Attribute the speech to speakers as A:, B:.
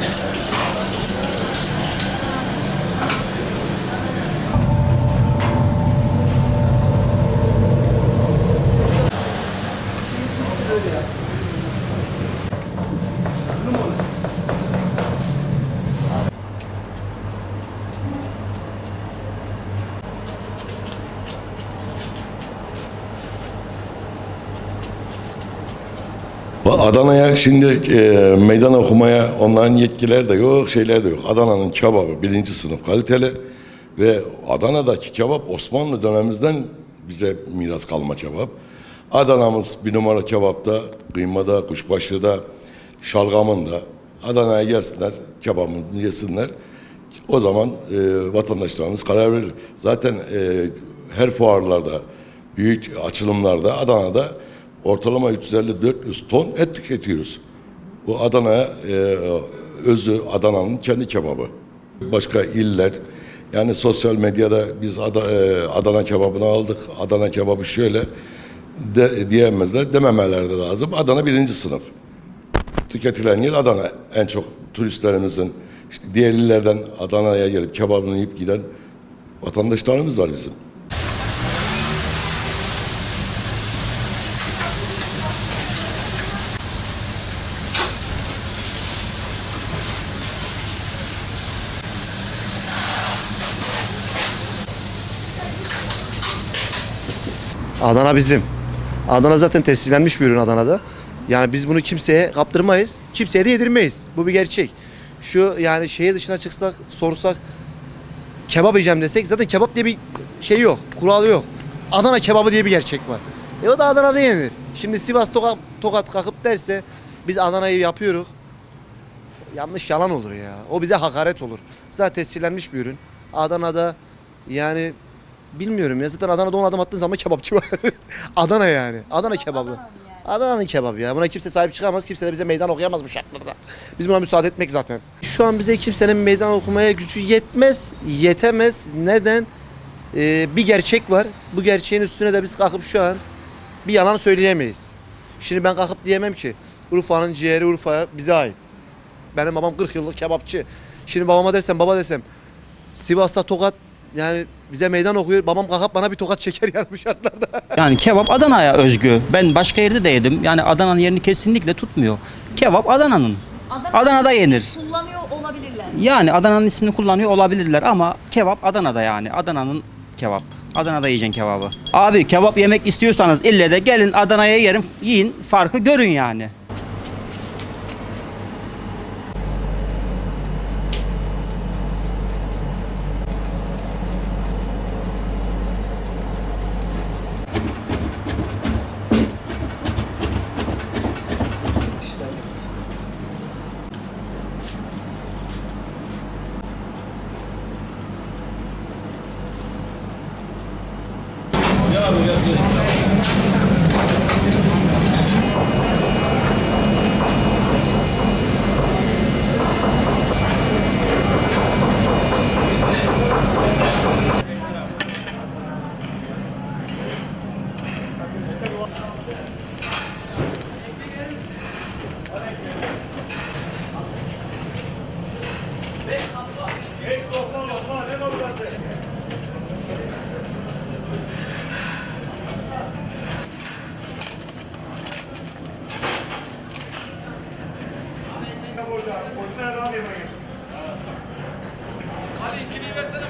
A: Thank you. Adana'ya şimdi e, meydan okumaya onların yetkiler de yok, şeyler de yok. Adana'nın kebabı birinci sınıf kaliteli ve Adana'daki kebap Osmanlı dönemimizden bize miras kalma kebap. Adana'mız bir numara kebapta, kıymada, kuşbaşıda, şalgamında. Adana'ya gelsinler, kebabını yesinler. O zaman e, vatandaşlarımız karar verir. Zaten e, her fuarlarda, büyük açılımlarda Adana'da ortalama 350-400 ton et tüketiyoruz. Bu Adana'ya e, özü Adana'nın kendi kebabı. Başka iller yani sosyal medyada biz Ada- e, Adana kebabını aldık. Adana kebabı şöyle de, diyemezler. Dememeleri de lazım. Adana birinci sınıf. Tüketilen yer Adana. En çok turistlerimizin işte diğer illerden Adana'ya gelip kebabını yiyip giden vatandaşlarımız var bizim.
B: Adana bizim. Adana zaten tescillenmiş bir ürün Adana'da. Yani biz bunu kimseye kaptırmayız. Kimseye de yedirmeyiz. Bu bir gerçek. Şu yani şehir dışına çıksak, sorsak kebap yiyeceğim desek zaten kebap diye bir şey yok. Kural yok. Adana kebabı diye bir gerçek var. E o da Adana'da yenir. Şimdi Sivas Tokat, Tokat kalkıp derse biz Adana'yı yapıyoruz. Yanlış yalan olur ya. O bize hakaret olur. Zaten tescillenmiş bir ürün. Adana'da yani bilmiyorum ya zaten Adana'da 10 adım attığın zaman kebapçı var. Adana yani. Adana kebabı. Adana'nın kebabı ya. Buna kimse sahip çıkamaz. Kimse de bize meydan okuyamaz bu şartlarda. Biz buna müsaade etmek zaten. Şu an bize kimsenin meydan okumaya gücü yetmez. Yetemez. Neden? Ee, bir gerçek var. Bu gerçeğin üstüne de biz kalkıp şu an bir yalan söyleyemeyiz. Şimdi ben kalkıp diyemem ki Urfa'nın ciğeri Urfa'ya bize ait. Benim babam 40 yıllık kebapçı. Şimdi babama desem baba desem Sivas'ta tokat yani bize meydan okuyor. Babam kalkıp bana bir tokat çeker yani bu şartlarda.
C: Yani kebap Adana'ya özgü. Ben başka yerde de yedim. Yani Adana'nın yerini kesinlikle tutmuyor. Kebap Adana'nın.
D: Adana
C: Adana'da yenir.
D: Kullanıyor olabilirler.
C: Yani Adana'nın ismini kullanıyor olabilirler ama kebap Adana'da yani. Adana'nın kebap. Adana'da yiyeceksin kebabı. Abi kebap yemek istiyorsanız ille de gelin Adana'ya yerim, yiyin, farkı görün yani. Geç doktor, doktor, ne doktor? Polisler daha bir yere geçti. Hadi ikiliyi versene.